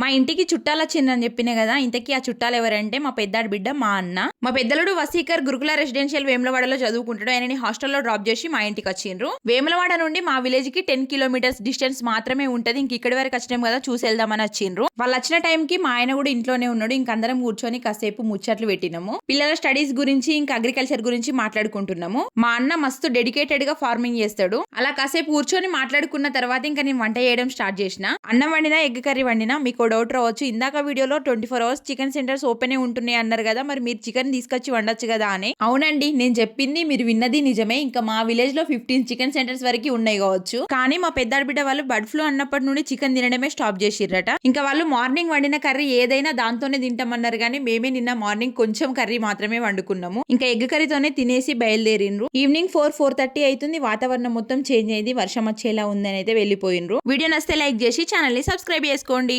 మా ఇంటికి చుట్టాలు వచ్చిందని చెప్పిన కదా ఇంతకీ ఆ చుట్టాలు ఎవరంటే మా పెద్దాడి బిడ్డ మా అన్న. మా పెద్దలుడు వసీకర్ గురుకుల రెసిడెన్షియల్ వేములవాడలో చదువుకుంటాడు ఆయనని హాస్టల్లో డ్రాప్ చేసి మా ఇంటికి వచ్చిండ్రు. వేములవాడ నుండి మా విలేజ్కి టెన్ కిలోమీటర్స్ డిస్టెన్స్ మాత్రమే ఉంటది. ఇంక ఇక్కడి వరకు వచ్చినాం కదా చూసి వెళ్దామని వచ్చిండ్రు. వాళ్ళు వచ్చిన టైం కి మా ఆయన కూడా ఇంట్లోనే ఉన్నాడు. ఇంకందరం కూర్చొని కాసేపు ముచ్చట్లు పెట్టినాము. పిల్లల స్టడీస్ గురించి ఇంకా అగ్రికల్చర్ గురించి మాట్లాడుకుంటున్నాము. మా అన్న మస్తు డెడికేటెడ్గా ఫార్మింగ్ చేస్తాడు. అలా కాసేపు కూర్చొని మాట్లాడుకున్న తర్వాత ఇంకా నేను వంట చేయడం స్టార్ట్ చేసిన. అన్నం వండినా ఎగ్ కర్రీ వండినా మీకు డౌట్ రావచ్చు. ఇందాక వీడియోలో twenty four hours chicken centres open ఉంటున్నాయి అన్నారు కదా మరి మీరు చికెన్ తీసుకొచ్చి వండొచ్చు కదా అని. అవునండి నేను చెప్పింది మీరు విన్నది నిజమే. ఇంకా మా విలేజ్లో ఫిఫ్టీన్ చికెన్ సెంటర్స్ వరకు ఉన్నాయి కావచ్చు. కానీ మా పెద్ద బిడ్డ వాళ్ళు బర్డ్ ఫ్లూ అన్నప్పటి నుండి చికెన్ తినడమే స్టాప్ చేసిర్రట. ఇంకా వాళ్ళు మార్నింగ్ వండిన కర్రీ ఏదైనా దాంతోనే తింటామన్నారు కానీ మేమే నిన్న మార్నింగ్ కొంచెం కర్రీ మాత్రమే వండుకున్నాము. ఇంకా ఎగ్ కర్రీతోనే తినేసి బయలుదేరిండ్రు. ఈవినింగ్ ఫోర్ ఫోర్ థర్టీ అవుతుంది వాతావరణం మొత్తం చేంజ్ అయింది. వర్షం వచ్చేలా ఉందని అయితే వెళ్ళిపోయినరు వీడియో నస్తే లైక్ చేసి ఛానల్ని సబ్స్క్రైబ్ చేసుకోండి.